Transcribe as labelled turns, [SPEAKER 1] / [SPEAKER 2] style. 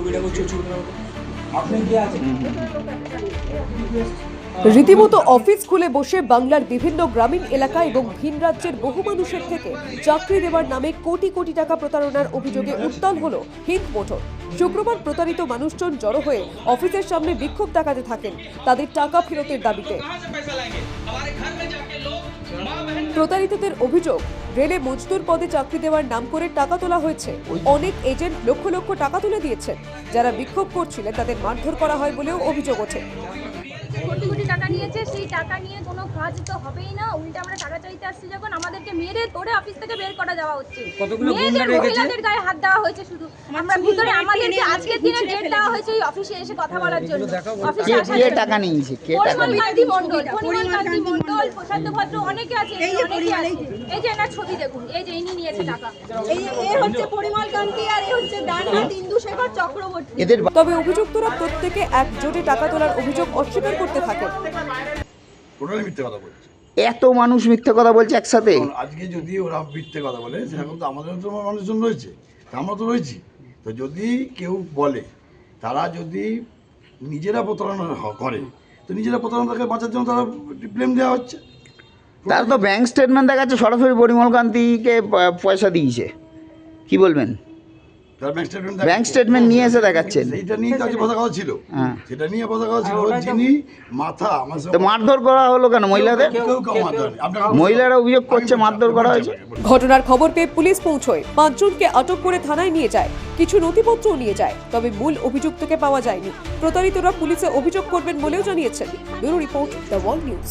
[SPEAKER 1] ছবিটা করছে ছবি আপনি কি আছেন।
[SPEAKER 2] রীতিমতো অফিস খুলে বসে বাংলার বিভিন্ন গ্রামীণ এলাকা এবং ভিন রাজ্যের বহু মানুষের থেকে চাকরি দেওয়ার নামে কোটি কোটি টাকা প্রতারণার অভিযোগে উত্তাল হল হিন্দ মোটর। শুক্রবার প্রতারিত মানুষজন জড়ো হয়ে অফিসের সামনে বিক্ষোভ দেখাতে থাকেন তাদের টাকা ফেরতের দাবিতে। প্রতারিতদের অভিযোগ, রেলে মজদুর পদে চাকরি দেওয়ার নাম করে টাকা তোলা হয়েছে। অনেক এজেন্ট লক্ষ লক্ষ টাকা তুলে দিয়েছেন। যারা বিক্ষোভ করছিলেন, তাদের মারধর করা হয় বলেও অভিযোগ ওঠে।
[SPEAKER 3] কোটি কোটি টাকা নিয়েছে সেই টাকা নিয়ে কোনো কাজ তো হবেই না। উল্টে আমরা টাকা চাইতে আসছি যখন আমাদেরকে মেরে তোরে অফিস থেকে বের করা যাওয়া হচ্ছে।
[SPEAKER 1] কতগুলো গুন্ডা
[SPEAKER 3] মেয়েদের
[SPEAKER 1] রেখেছে?
[SPEAKER 3] মহিলাদের গায়ে হাত দেওয়া হয়েছে শুধু। আমরা ভিতরে আমাদেরকে আজকের দিনে ডেট দেওয়া হয়েছে এই অফিসে এসে কথা বলার জন্য। অফিসে
[SPEAKER 4] কে টাকা নিয়েছে? কে টাকা
[SPEAKER 3] পরিমল
[SPEAKER 4] নিয়েছে?
[SPEAKER 3] কান্তি মণ্ডল পরিমল কান্তি মণ্ডল প্রশান্ত ভদ্র অনেকে আছে অনেকে আছে। এই যে। এনার ছবি দেখুন এই যে ইনি নিয়েছে টাকা। এই এ হচ্ছে পরিমল কান্তি আর এ হচ্ছে ডানহাত ইন্দু শেখর চক্রবর্তী।
[SPEAKER 2] তবে অভিযুক্তরা প্রত্যেকে একজোটে টাকা তোলার অভিযোগ অস্বীকার করতে থাকেন
[SPEAKER 5] ওরাই মিথ্যে কথা বলছে।
[SPEAKER 4] এত মানুষ মিথ্যে কথা বলছে একসাথে?
[SPEAKER 5] আজকে যদি ওরা মিথ্যে কথা বলে সেরকম তো আমাদের তো মানুষজন রয়েছে। আমরা তো রয়েছি। তো যদি কেউ বলে তারা যদি নিজেরা প্রতারণা করে তো নিজেরা প্রতারণা থেকে বাঁচার জন্য তারা ব্লেম দেওয়া হচ্ছে।
[SPEAKER 4] তার তো ব্যাংক স্টেটমেন্ট দেখাচ্ছে সরাসরি পরিমল কান্তিকে পয়সা দিয়েছে। কি বলবেন?
[SPEAKER 5] ব্যাংক স্টেটমেন্ট
[SPEAKER 4] নিয়ে এসে দেখাচ্ছেন।
[SPEAKER 5] সেইটা নিয়ে কাছে কথা কথা ছিল।
[SPEAKER 4] হ্যাঁ।
[SPEAKER 5] সেটা নিয়ে কথা কথা ছিল। যিনি মাথা
[SPEAKER 4] তো মারধর করা হলো কেন মহিলাদের? মহিলারা অভিযোগ করছে মারধর করা হয়েছে।
[SPEAKER 2] ঘটনার খবর পেয়ে পুলিশ পৌঁছয়। পাঁচজনকে আটক করে থানায় নিয়ে যায়। কিছু নথিপত্রও নিয়ে যায় তবে মূল অভিযুক্তকে পাওয়া যায়নি। প্রতারিতরা পুলিশে অভিযোগ করবেন বলেও জানিয়েছেন। Bureau report the world news.